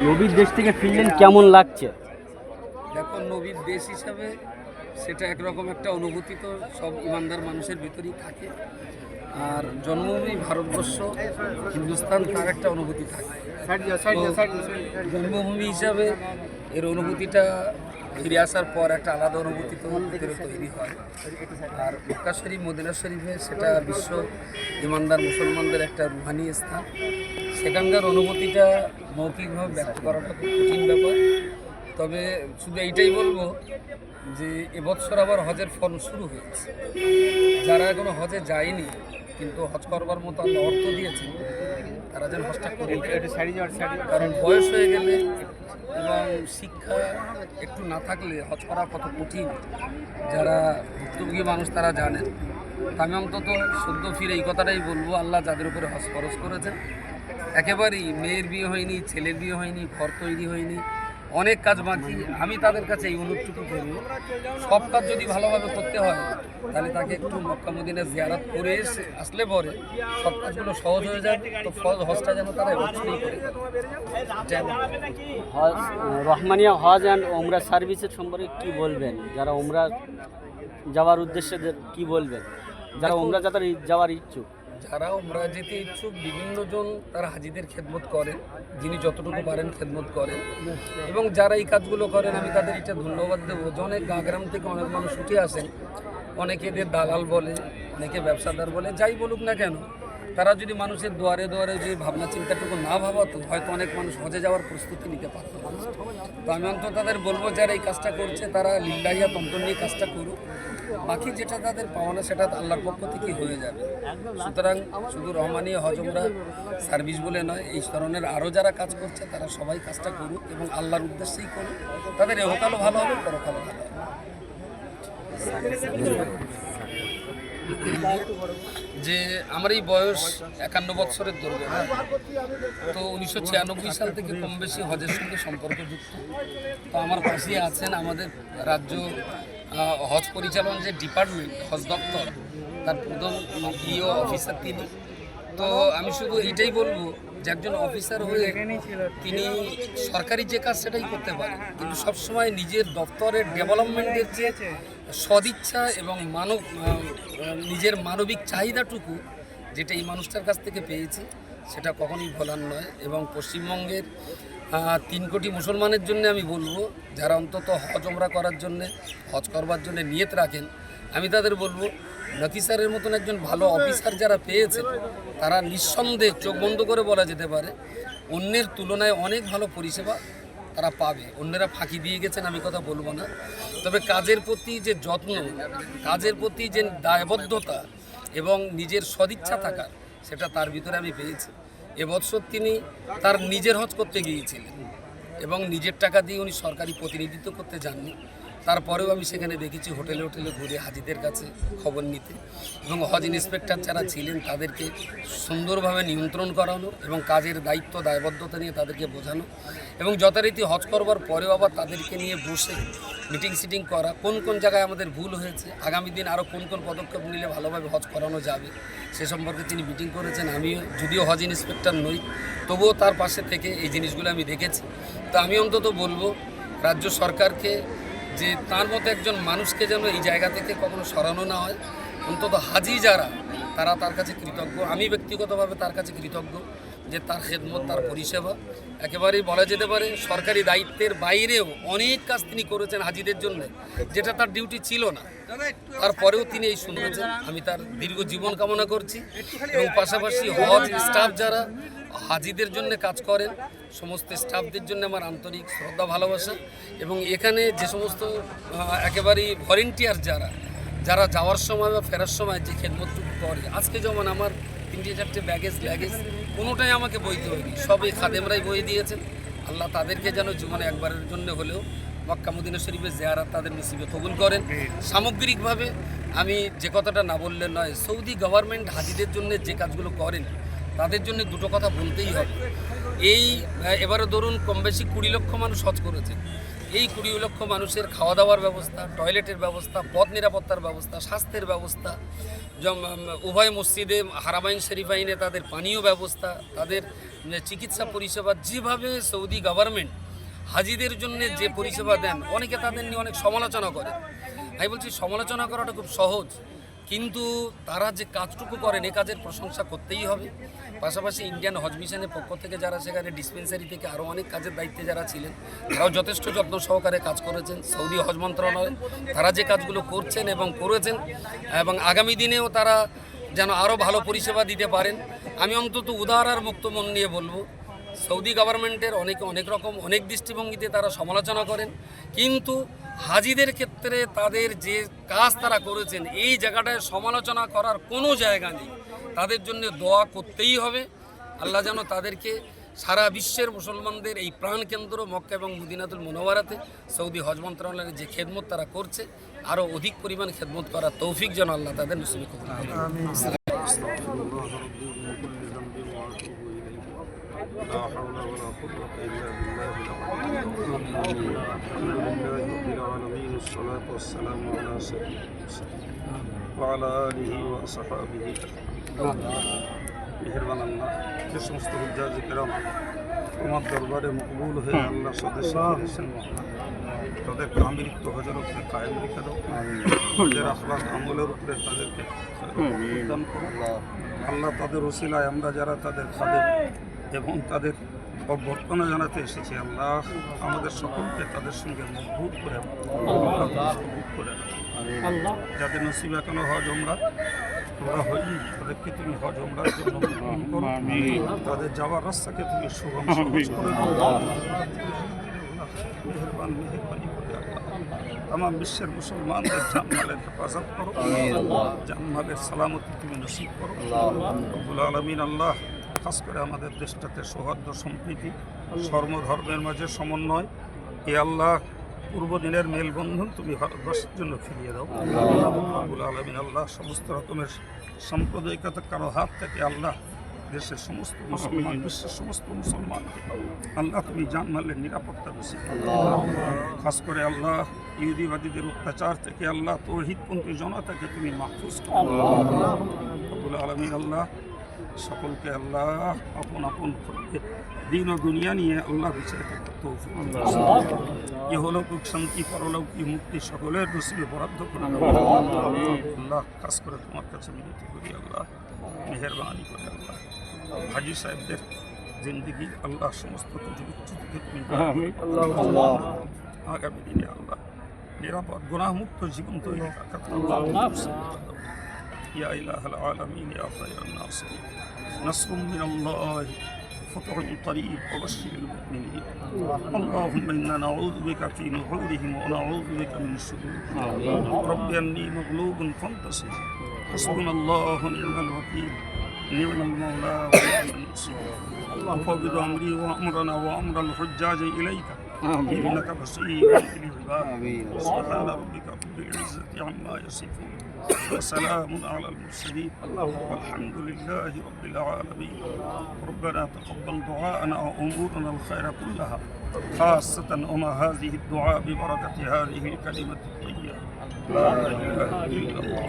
নবীর দেশ থেকে ফিরলেন কেমন লাগছে? দেখো নবীর দেশ হিসাবে সেটা একরকম একটা অনুভূতি তো সব ইমানদার মানুষের ভিতরেই থাকে। আর জন্মভূমি ভারতবর্ষ হিন্দুস্তান তার একটা অনুভূতি থাকে। জন্মভূমি হিসাবে এর অনুভূতিটা ফিরে আসার পর একটা আলাদা অনুভূতি তো ভিতরে তৈরি হয়। আর মক্কা শরীফ মদিনা শরীফে সেটা বিশ্ব ইমানদার মুসলমানদের একটা রুহানি স্থান। সেখানকার অনুভূতিটা মৌখিকভাবে ব্যক্ত করাটা খুব কঠিন ব্যাপার। তবে শুধু এইটাই বলব যে এবছর আবার হজের ফর্ম শুরু হয়েছে। যারা এখনও হজে যায়নি কিন্তু হজ করবার মতো আল্লাহ অর্থ দিয়েছেন তারা যেন হজটা করে কারণ বয়স হয়ে গেলে এবং শিক্ষা একটু না থাকলে হজ করা কত কঠিন। যারা ভুক্তভোগী মানুষ তারা জানেন। আমি অন্তত সদ্য ফিরে এই কথাটাই বলব আল্লাহ যাদের উপরে হজ খরচ করেছেন একেবারেই মেয়ের বিয়ে হয়নি ছেলের বিয়ে হয়নি ঘর তৈরি হয়নি অনেক কাজ বাকি। আমি তাদের কাছে এই অনুরোধটুকু করব সব কাজ যদি ভালোভাবে করতে হয় তাহলে তাকে একটু মক্কা মদিনা জিয়ারাত করে এসে আসলে পরে সব কাজগুলো সহজ হয়ে যায় তো ফজ হজটা যেন তারা এবছরই করে। হজ রহমানিয়া হজ অ্যান্ড ওমরা সার্ভিসের সম্পর্কে কি বলবেন? যারা ওমরা যাওয়ার উদ্দেশ্যে কি বলবেন? যারা ওমরা যাদের যাওয়ার ইচ্ছুক। যারা ওমরা যেতে ইচ্ছুক বিভিন্নজন তারা হাজিদের খেদমত করেন, যিনি যতটুকু পারেন খেদমত করেন। এবং যারা এই কাজগুলো করেন, আমি তাদের এটা ধন্যবাদ দেবো। যে অনেক গ্রাম থেকে অনেক মানুষ উঠে আসেন। অনেকে এদের দালাল বলে, অনেকে ব্যবসাদার বলে, যাই বলুক না কেন তারা যদি মানুষের দুয়ারে দুয়ারে যদি ভাবনা চিন্তাটুকু না ভাবাতো, হয়তো অনেক মানুষ হজে যাওয়ার প্রস্তুতি নিতে পারত। তো আমি অন্তত তাদের বলব, যারা এই কাজটা করছে, তারা লিল্লাহিয়া তন্ত্র নিয়ে কাজটা করুক। বাকি যেটা তাদের পাওনা, সেটা আল্লাহর পক্ষ থেকেই হয়ে যাবে। সুতরাং শুধু রহমানীয় হজমরা সার্ভিস বলে নয়, এই ধরনের আরও যারা কাজ করছে, তারা সবাই কাজটা করুক এবং আল্লাহর উদ্দেশ্যেই করুক। তাদের এহকালও ভালো হবে, পরকালও ভালো হবে। যে আমার এই বয়স একান্ন বছরের হ্যাঁ। তো উনিশশো ছিয়ানব্বই সাল থেকে কম বেশি হজের সঙ্গে সম্পর্কযুক্ত তো আমার পাশে আছেন আমাদের রাজ্য হজ পরিচালন যে ডিপার্টমেন্ট, হজ দপ্তর, তার প্রধান ইও অফিসার তিনি তো আমি শুধু এইটাই বলব যে একজন অফিসার হয়ে তিনি সরকারি যে কাজ সেটাই করতে পারেন কিন্তু সবসময় নিজের দপ্তরের ডেভেলপমেন্টের যে সদিচ্ছা এবং মানব নিজের মানবিক চাহিদাটুকু যেটা এই মানুষটার কাছ থেকে পেয়েছি, সেটা কখনোই ভোলার নয়। এবং পশ্চিমবঙ্গের তিন কোটি মুসলমানের জন্য আমি বলব, যারা অন্তত হজ ওমরা করার জন্যে, হজ করবার জন্য নিয়ত রাখেন আমি তাদের বলব নকিসারের মতন একজন ভালো অফিসার যারা পেয়েছে তারা নিঃসন্দেহে চোখ বন্ধ করে বলা যেতে পারে, অন্যের তুলনায় অনেক ভালো পরিষেবা তারা পাবে। অন্যেরা ফাঁকি দিয়ে গেছেন, আমি কথা বলব না। তবে কাজের প্রতি যে যত্ন, কাজের প্রতি যে দায়বদ্ধতা এবং নিজের সদিচ্ছা থাকা, সেটা তার ভিতরে আমি পেয়েছি। এবছর তিনি তার নিজের হজ করতে গিয়েছিলেন এবং নিজের টাকা দিয়ে উনি সরকারি প্রতিনিধিত্ব করতে যাননি। তারপরেও আমি সেখানে দেখেছি হোটেলে হোটেলে ঘুরে হাজিদের কাছে খবর নিতে এবং হজ ইন্সপেক্টর যারা ছিলেন তাদেরকে সুন্দরভাবে নিয়ন্ত্রণ করানো এবং কাজের দায়িত্ব, দায়বদ্ধতা নিয়ে তাদেরকে বোঝানো এবং যথারীতি হজ করবার পরেও আবার তাদেরকে নিয়ে বসে মিটিং সিটিং করা, কোন কোন জায়গায় আমাদের ভুল হয়েছে, আগামী দিন আরও কোন কোন পদক্ষেপ নিলে ভালোভাবে হজ করানো যাবে সে সম্পর্কে তিনি মিটিং করেছেন, আমিও, যদিও হজ ইন্সপেক্টর নই, তবুও তার পাশে থেকে এই জিনিসগুলো আমি দেখেছি। তো আমি অন্তত বলব, রাজ্য সরকারকে যে তার মতো একজন মানুষকে যেন এই জায়গা থেকে কখনো সরানো না হয়, অন্তত হাজি যারা, তারা তার কাছে কৃতজ্ঞ। আমি ব্যক্তিগতভাবে তার কাছে কৃতজ্ঞ। যে তার খেদমত, তার পরিষেবা। একেবারেই বলা যেতে পারে সরকারি দায়িত্বের বাইরেও অনেক কাজ তিনি করেছেন হাজিদের জন্য, যেটা তার ডিউটি ছিল না। তারপরেও তিনি এই শুনেছেন। আমি তার দীর্ঘ জীবন কামনা করছি এবং পাশাপাশি হজ স্টাফ যারা হাজিদের জন্য কাজ করেন, সমস্ত স্টাফদের জন্য আমার আন্তরিক শ্রদ্ধা, ভালোবাসা এবং এখানে যে সমস্ত একেবারেই ভলেন্টিয়ার যারা যারা যাওয়ার সময় বা ফেরার সময় যে খেদমতটুকু করে। আজকে যেমন আমার তিনটে চারটে ব্যাগেজ ব্যাগেজ কোনোটাই আমাকে বইতে হয়নি। সবই খাদেমরাই বই দিয়েছেন। আল্লাহ তাদেরকে যেন জীবনে একবারের জন্য হলেও মক্কা শরীফের জেয়ারাত তাদের নসিবে কবুল করেন। সামগ্রিকভাবে আমি যে কথাটা না বললে নয়, সৌদি গভর্নমেন্ট হাজিদের জন্য যে কাজগুলো করেন, তাদের জন্য দুটো কথা বলতেই হবে। এই, এবারে ধরুন কম বেশি কুড়ি লক্ষ মানুষ হজ করেছেন এই কুড়ি লক্ষ মানুষের খাওয়া দাওয়ার ব্যবস্থা, টয়লেটের ব্যবস্থা পথ নিরাপত্তার ব্যবস্থা, স্বাস্থ্যের ব্যবস্থা উভয় মসজিদে হারামাইন শরীফাইনে তাদের পানীয় ব্যবস্থা, তাদের চিকিৎসা পরিষেবা, যেভাবে সৌদি গভর্নমেন্ট হাজিদের জন্য যে পরিষেবা দেন, অনেকে তাদের নিয়ে অনেক সমালোচনা করে। আমি বলছি সমালোচনা করাটা খুব সহজ। কিন্তু তারা যে কাজটুকু করেন, এ কাজের প্রশংসা করতেই হবে। পাশাপাশি ইন্ডিয়ান হজ মিশনের পক্ষ থেকে যারা সেখানে ডিসপেন্সারি থেকে আরও অনেক কাজের দায়িত্বে যারা ছিলেন, তারাও যথেষ্ট যত্ন সহকারে কাজ করেছেন। সৌদি হজ মন্ত্রণালয়, তারা যে কাজগুলো করছেন এবং করেছেন, এবং আগামী দিনেও তারা যেন আরও ভালো পরিষেবা দিতে পারেন। আমি অন্তত উদার আর মুক্ত মন নিয়ে বলব সৌদি গভর্নমেন্টের অনেকে অনেক রকম, অনেক দৃষ্টিভঙ্গিতে তারা সমালোচনা করেন। কিন্তু হাজিদের ক্ষেত্রে তাদের যে কাজ তারা করেছেন, এই জায়গাটায় সমালোচনা করার কোনো জায়গা নেই। তাদের জন্য দোয়া করতেই হবে। আল্লাহ যেন তাদেরকে সারা বিশ্বের মুসলমানদের এই প্রাণকেন্দ্র মক্কা এবং মুদিনাতুল মনোয়ারাতে সৌদি হজ মন্ত্রণালয়ের যে খেদমত তারা করছে আরও অধিক পরিমাণ খেদমত করার তৌফিক যেন আল্লাহ তাদের করেন لا সমস্ত হুজাজি দরবারে মকবুল হয়ে আল্লাহ সদস্য তাদের আমিরিক্ত হজের উপরে কায়েম রেখে দাও তাদের আখলাস আমলের উপরে তাদেরকে আল্লাহ তাদের ওসিলায় আমরা যারা তাদের তাদের এবং তাদের অভ্যর্থনা জানাতে এসেছি। আল্লাহ আমাদের সকলকে তাদের সঙ্গে মজবুত করে মজবুত করে যাদের নসিব এখনও হজ আমরা তোমরা হয়নি তাদেরকে তুমি হজ আমরার জন্য গ্রহণ করো। তাদের যাওয়ার রাস্তাকে তুমি সুগম সহজ করে দাও। মেহরবান মেহরবানি করে আমার বিশ্বের মুসলমানদের জানমালের হেফাজত করো। জানমালের সালামতি তুমি নসিব করো। আলমিন আল্লাহ খাস করে আমাদের দেশটাতে সৌহার্দ্য, সম্প্রীতি, সর্বধর্মের মাঝে সমন্বয়। এ আল্লাহ পূর্বদিনের মেলবন্ধন তুমি ভারতবর্ষের জন্য ফিরিয়ে দাও। রব্বুল আলমিন আল্লাহ সমস্ত রকমের সাম্প্রদায়িকতা কারও হাত থেকে আল্লাহ দেশের সমস্ত মুসলমান, বিশ্বের সমস্ত মুসলমানকে আল্লাহ তুমি জানমালের নিরাপত্তা বেশি খাস করে আল্লাহ ইহুদিবাদীদের অত্যাচার থেকে, আল্লাহ তৌহিদপন্থী জনতাকে তুমি মাহফুজ করো। রব্বুল আলমিন আল্লাহ সকলকে আল্লাহ আপন আপন দিন ও দুনিয়া নিয়ে আল্লাহ বিচার। ইহলৌকিক শান্তি পরলৌকিক মুক্তি সকলের নসিবে বরাদ্দ করে। আল্লাহ। খাস করে তোমার কাছে মিনতি করি আল্লাহ। মেহরবানি করে আল্লাহ। হাজি সাহেবদের জিন্দিগি আল্লাহ সমস্ত তুমি আগামী দিনে আল্লাহ নিরাপদ গুণামুক্ত জীবন তৈরি يا إله العالمين يا خير الناصرين. نصر من الله فتح قريب وبشر المؤمنين. اللهم إنا نعوذ بك في نحورهم ونعوذ بك من شرورهم. رب أني مغلوب فانتصر. حسبنا الله ونعم الوكيل. نعم المولى ونعم النصير أفوض أمري وأمرنا وأمر الحجاج إليك. إنك بصير بالعباد. سبحان ربك رب العزة عما يصفون. وسلام على المرسلين. والحمد لله رب العالمين. ربنا تقبل دعاءنا وأمورنا الخير كلها خاصة وما هذه الدعاء ببركة هذه الكلمة الطيبة. لا إله إلا الله.